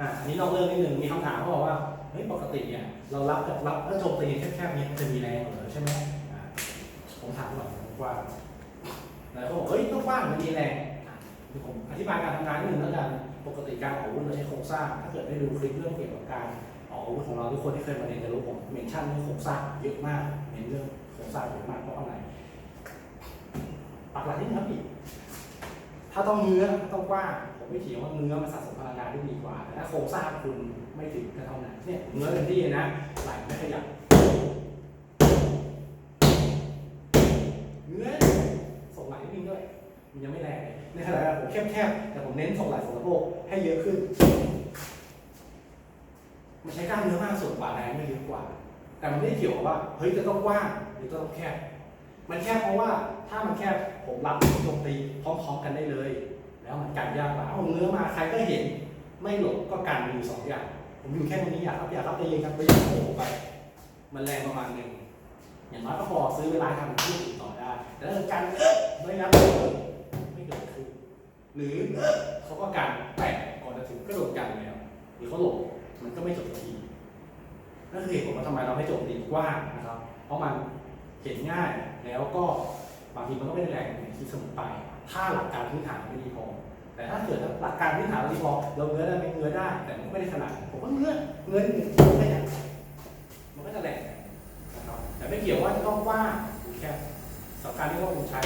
อะอันนี้นอกเรื่องนิดนึงมีคำถามเขาบอกว่าเฮ้ยปกติเนี่ยเรารับกับรับแล้วโจมตีแคบๆเนี่ยมันจะมีแรงเหรอใช่ไหมอะผมถามหน่อยกว้างแล้วเขาบอกเฮ้ยต้องกว้างมันมีแรงอะเดี๋ยวผมอธิบายการทำงานนิดนึงแล้วกันปกติการออกอาวุธเราใช้โครงสร้าง ถ้าเกิดได้ดูคลิปเรื่องเกี่ยวกับการออกอาวุธของเราทุกคนที่เคยมาเรียนจะรู้ผมเมนชั่นเรื่องโครงสร้างเยอะมากเน้นเรื่องโครงสร้างเยอะมากเพราะอะไรปักหลักที่ครับพี่ถ้าต้องเนื้อต้องกว้างผมไม่เถียงว่าเนื้อมันสะสมพลัง งานได้ดีกว่าแต่ถ้าโครงสร้างคุณไม่ถึงก็เท่านั้นเนี่ยเนื้อเต็มที่เลยนะไหล่ไม่ขยับเนื้อส่งไหล่นิดนึงด้วยมันยังไม่แรงเลยในขณะเดียวกันผมแคบๆแต่ผมเน้นส่งไหล่ส่งสะโพกให้เยอะขึ้นมันใช้กล้ามเนื้อมากส่วนกว่าแรงไม่เยอะกว่า แต่มันไม่ได้เกี่ยวกับว่า เฮ้ยจะต้องกว้างหรือจะต้องแคบ มันแคบเพราะว่าถ้ามันแคบผมรับโจมตีพร้อมๆกันได้เลย แล้วมันกันยากกว่าเอาเนื้อมาใครก็เห็น ไม่หลบก็กันอยู่สองอย่าง ผมอยู่แค่ตรงนี้อยากครับอยากรับได้ยิงครับไม่อยากโผล่ไป มันแรงประมาณหนึ่งอย่างน้อยก็พอซื้อเวลาทำที่อื่นต่อได้แต่ถ้ากันเอ๊ะไม่รับไม่เกิดขึ้นหรือเอ๊ะเขาก็กันแต่ก่อนจะถึงก็โดนกันแล้วหรือเขาหลบมันก็ไม่จบทีนั่นคือเหตุผลว่าทำไมเราไม่โจมตีกว้างนะครับ เพราะมันเห็นง่ายแล้วก็บางทีมันก็ไม่ได้แรงอย่างที่สมอไป ถ้าหลักการพื้นฐานไม่ดีพอ แต่ถ้าเกิดหลักการพื้นฐานไม่ดีพอเราเงื้อได้ไหม่เงื้อได้ แต่มันไม่ได้ขนาดผมก็เงื้อเงื้อหนึ่งไม่ได้มันก็จะแหลกนะครับแต่ไม่เกี่ยวว่าจะต้องกว้างหรือแค่สำคัญที่ว่าคุณใช้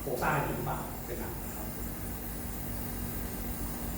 โครงสร้างหรือเปล่าเป็นหลัก